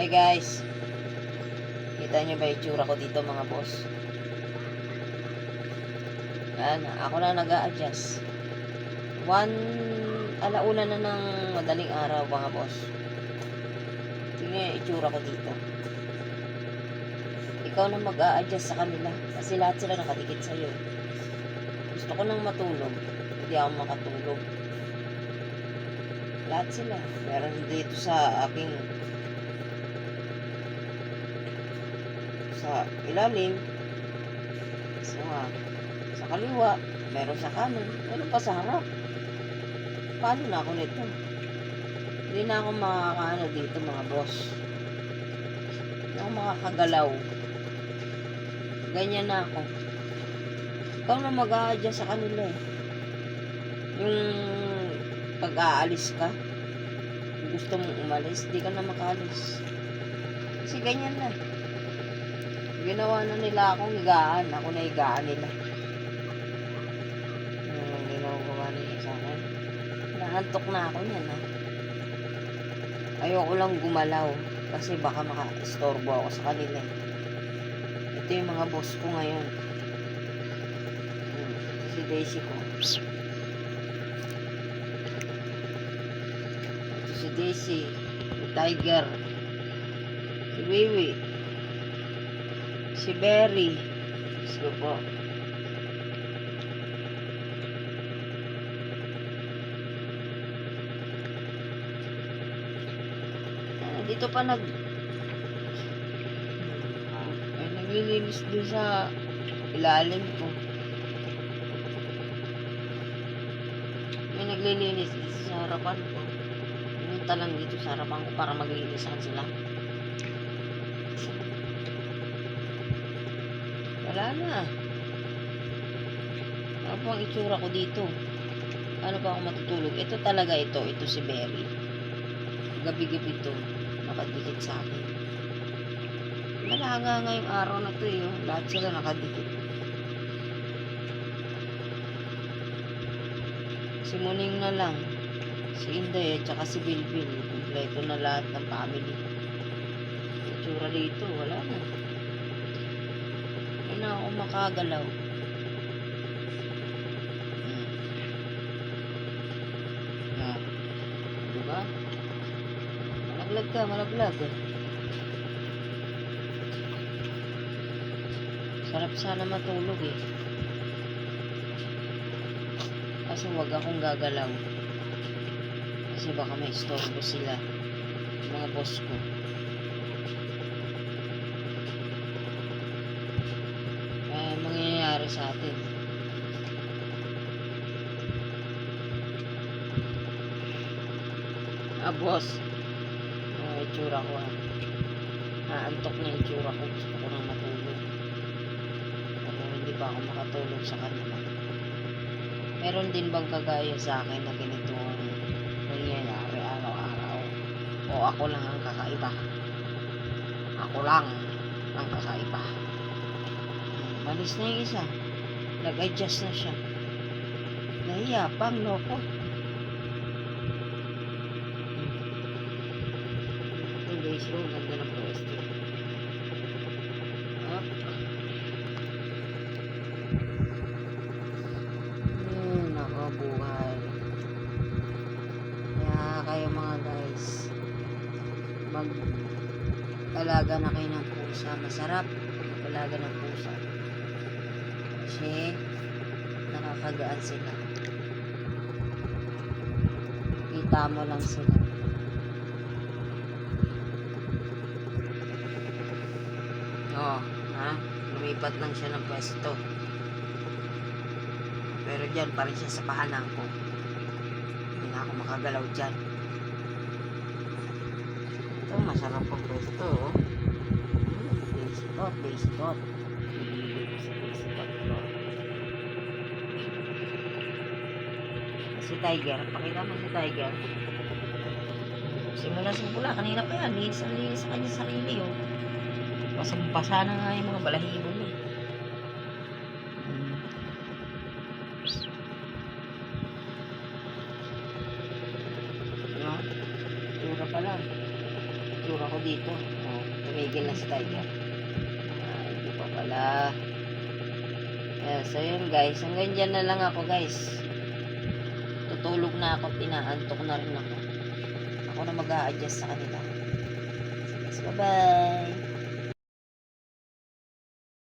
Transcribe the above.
Hi guys. Kita nyo ba yung tsura ko dito mga boss? Yan, ako na nag adjust One, alauna na ng madaling araw mga boss. Tingnan yung itsura ko dito. Ikaw na mag adjust sa kanila. Kasi lahat sila nakadikit sa'yo. Gusto ko nang matulog. Hindi ako makatulog. Lahat sila. Meron dito sa aking sa ilalim sa sa kaliwa meron sa kanan meron pa sa harap. Paano na ako nito? Hindi na ako makakaano dito mga boss. Hindi ako makakagalaw. Ganyan na ako. Ikaw na mag a sa kanila eh. Yung pag-aalis ka gusto mong umalis di ka na makaalis. Kasi ganyan na Ginawa na nila akong higaan. Ako na higaan nila. Ano ang ginagawa nila sa akin? Nahantok na ako yan, ha? Ayoko lang gumalaw. Kasi baka maka-istorbo ako sa kanila. eh. Ito yung mga boss ko ngayon. Hmm, Si Daisy ko. Ito si Daisy. Si Tiger. Si Wiwi. Si Berry. Sige po. Ah, dito pa nag... Ay, naglilinis din sa ilalim ko. May naglilinis dito sa harapan ko. Pumunta lang dito sa harapan ko para maglinisan sila. Wala na. Ano po ang itsura ko dito? Ano ba ako matutulog? Ito talaga ito. Ito si Berry. Gabi-gabi ito. Nakadikit sa akin. Malanga nga yung araw na to eh. oh. Lahat sila nakadikit. Si Muning na lang. Si Inday at saka si Bilbil. Kompleto na lahat ng family. Itsura dito. Wala na. Na ako makagalaw. Hmm. Ah. Diba? Malaglag ka, malaglag. Sarap sana matulog eh. Kasi wag akong gagalaw. Kasi baka may istorbo sila. Mga boss ko. Kaya mangyayari sa atin. Ah, boss. Ang itsura ko ah. Naantok na itsura ko. Gusto ko nang matulog. Pero hindi pa ako makatulog sa kanila. Meron din bang kagaya sa akin na ganito ang nangyayari araw-araw? O ako lang ang kakaiba? Ako lang ang kakaiba. Malis na yung isa. Nag-adjust na siya. Nahiyapang, loko. Ito guys, yung ganda ng pwesto. Up. Eh, nakabuhay. Kaya kayo mga guys, mag alaga na kayo ng pusa. Masarap mag-alaga ng pusa. Kasi nakakagaan sila. Kita mo lang sila. Oo, ha? Lumipat lang siya ng pwesto. Pero dyan pa rin siya sa pahanan ko. Hindi na ako makagalaw dyan. Ito, masarap ang pwesto, oh. Daisy tot, Si Tiger, pakita mo si Tiger. Simula simula, kanina pa yan, linis ang linis sa kanya sarili, oh. Basang-basa na nga yung mga balahibo niya. Hmm. Ano? Tura pa lang. Tura ko dito. Oh, tumigil na si Tiger. Ah, hindi pa pala. Yeah, so yun guys, hanggang dyan na lang ako guys. Tutulog na ako, pinaantok na rin ako. Ako na mag-a-adjust sa kanila. Bye-bye!